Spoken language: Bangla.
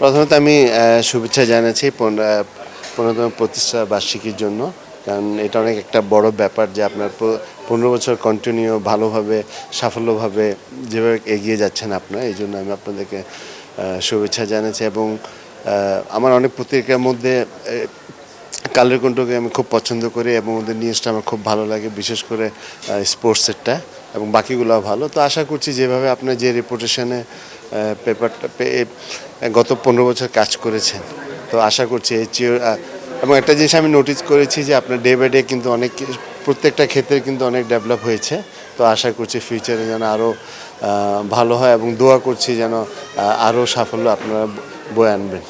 প্রথমত আমি শুভেচ্ছা জানাচ্ছি পনেরোতম প্রতিষ্ঠা বার্ষিকীর জন্য। কারণ এটা অনেক একটা বড় ব্যাপার যে আপনার পনেরো বছর কন্টিনিউ ভালোভাবে, সাফল্যভাবে যেভাবে এগিয়ে যাচ্ছেন আপনার, এই জন্য আমি আপনাদেরকে শুভেচ্ছা জানাচ্ছি এবং আমার অনেক পত্রিকার মধ্যে কালের কণ্ঠকে আমি খুব পছন্দ করি এবং ওদের নিউজটা আমার খুব ভালো লাগে, বিশেষ করে স্পোর্টসেরটা এবং বাকিগুলো ভালো। তো আশা করছি যেভাবে আপনার যে রেপুটেশনে পেপারটা গত পনেরো বছর কাজ করেছেন, তো আশা করছি এই এবং একটা জিনিস আমি নোটিস করেছি যে আপনার ডে বাই ডে কিন্তু অনেক প্রত্যেকটা ক্ষেত্রে কিন্তু অনেক ডেভেলপ হয়েছে। তো আশা করছি ফিউচারে যেন আরও ভালো হয় এবং দোয়া করছি যেন আরও সাফল্য আপনারা বয়ে আনবেন।